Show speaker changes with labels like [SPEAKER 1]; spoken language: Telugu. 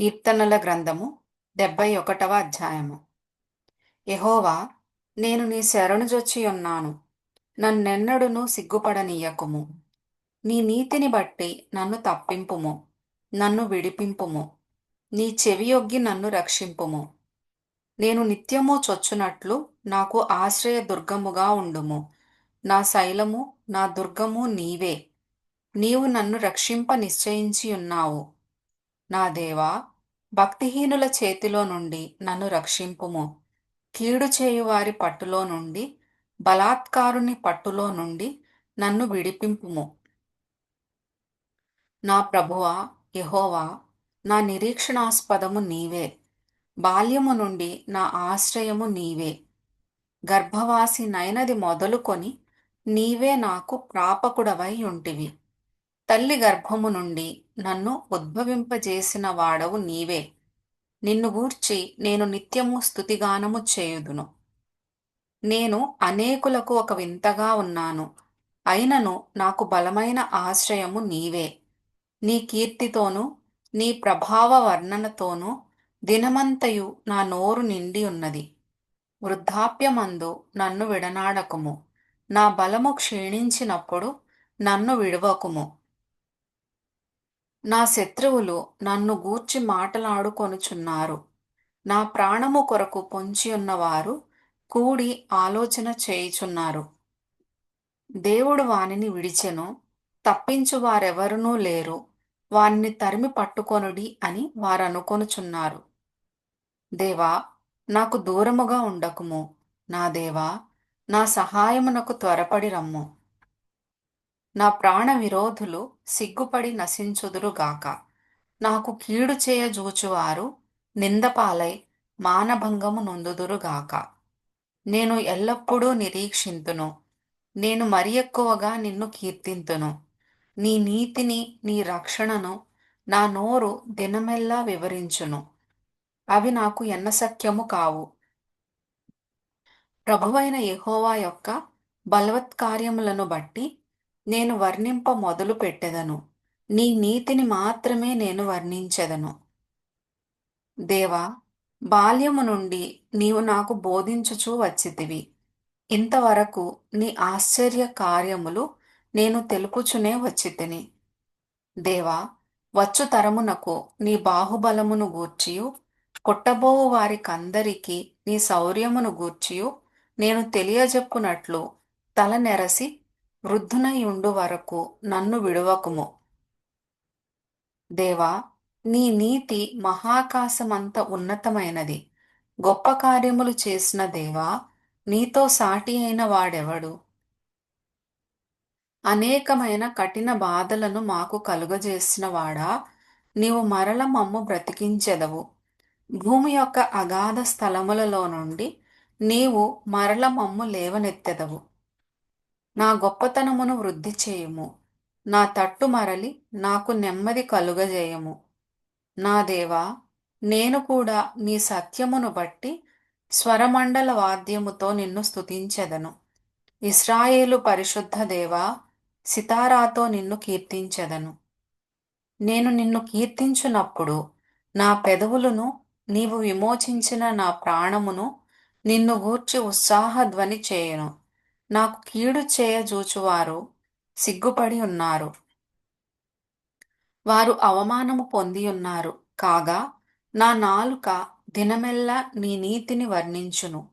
[SPEAKER 1] కీర్తనల గ్రంథము డెబ్బై ఒకటవ అధ్యాయము. యహోవా నేను నీ శరణుజొచ్చి ఉన్నాను. నన్నెన్నడును సిగ్గుపడనీయకుము. నీ నీతిని బట్టి నన్ను తప్పింపుము నన్ను విడిపింపుము. నీ చెవియొగ్గి నన్ను రక్షింపుము. నేను నిత్యము చొచ్చునట్లు నాకు ఆశ్రయ దుర్గముగా ఉండుము. నా శైలము నా దుర్గము నీవే. నీవు నన్ను రక్షింప నిశ్చయించి ఉన్నావు నా దేవా భక్తిహీనుల చేతిలో నుండి నన్ను రక్షింపుము. కీడు చేయువారి పట్టులో నుండి బలాత్కారుని పట్టులో నుండి నన్ను విడిపింపుము. నా ప్రభువా యహోవా నా నిరీక్షణాస్పదము నీవే. బాల్యము నుండి నా ఆశ్రయము నీవే. గర్భవాసి నైనది మొదలుకొని నీవే నాకు ప్రాపకుడవై ఉంటివి. తల్లి గర్భము నుండి నన్ను ఉద్భవింపజేసిన వాడవు నీవే. నిన్ను గూర్చి నేను నిత్యము స్తుతిగానము చేయుదును. నేను అనేకులకు ఒక వింతగా ఉన్నాను. అయినను నాకు బలమైన ఆశ్రయము నీవే. నీ కీర్తితోనూ నీ ప్రభావ వర్ణనతోనూ దినమంతయు నా నోరు నిండి ఉన్నది. వృద్ధాప్యమందు నన్ను విడనాడకుము. నా బలము క్షీణించినప్పుడు నన్ను విడువకుము. నా శత్రువులు నన్ను గూర్చి మాటలాడుకొనుచున్నారు. నా ప్రాణము కొరకు పొంచి ఉన్నవారు కూడి ఆలోచన చేయుచున్నారు. దేవుడు వానిని విడిచెను తప్పించు వారెవరునూ లేరు వానిని తరిమి పట్టుకొనుడి అని వారనుకొనుచున్నారు. దేవా నాకు దూరముగా ఉండకుము. నా దేవా నా సహాయమునకు త్వరపడి రమ్ము. నా ప్రాణ విరోధులు సిగ్గుపడి నశించుదురుగాక. నాకు కీడు చేయ జూచువారు నిందపాలై మానభంగము నొందుదురుగాక. నేను ఎల్లప్పుడూ నిరీక్షింతును. నేను మరి ఎక్కువగా నిన్ను కీర్తింతును. నీ నీతిని నీ రక్షణను నా నోరు దినమెల్లా వివరించును. అవి నాకు ఎన్నసఖ్యము కావు. ప్రభువైన యహోవా యొక్క బలవత్కార్యములను బట్టి నేను వర్ణింప మొదలు పెట్టెదను. నీ నీతిని మాత్రమే నేను వర్ణించెదను. దేవా బాల్యము నుండి నీవు నాకు బోధించుచూ వచ్చితివి. ఇంతవరకు నీ ఆశ్చర్య కార్యములు నేను తెలుపుచునే వచ్చితిని. దేవా వచ్చు తరమునకు నీ బాహుబలమును గూర్చియు కొట్టబోవు వారికందరికీ నీ శౌర్యమును గూర్చియు నేను తెలియజెప్పునట్లు తల నెరసి వృద్ధునయుండు వరకు నన్ను విడువకుము. దేవా నీ నీతి మహాకాశమంత ఉన్నతమైనది. గొప్ప కార్యములు చేసిన దేవా నీతో సాటి అయిన వాడెవడు? అనేకమైన కఠిన బాధలను మాకు కలుగజేసిన వాడా నీవు మరల మమ్ము బ్రతికించెదవు. భూమి యొక్క అగాధ స్థలములలో నుండి నీవు మరల మమ్ము లేవనెత్తెదవు. నా గొప్పతనమును వృద్ధి చేయుము. నా తట్టు మరలి నాకు నెమ్మది కలుగజేయము. నా దేవా నేను కూడా నీ సత్యమును బట్టి స్వరమండల వాద్యముతో నిన్ను స్తుతించెదను. ఇస్రాయేలు పరిశుద్ధ దేవా సితారాతో నిన్ను కీర్తించెదను. నేను నిన్ను కీర్తించునప్పుడు నా పెదవులను నీవు విమోచించిన నా ప్రాణమును నిన్ను గూర్చి ఉత్సాహధ్వని చేయను. నాకు కీడు చేయజూచువారు సిగ్గుపడి ఉన్నారు. వారు అవమానము పొంది ఉన్నారు. కాగా నా నాలుక దినమెల్లా నీ నీతిని వర్ణించును.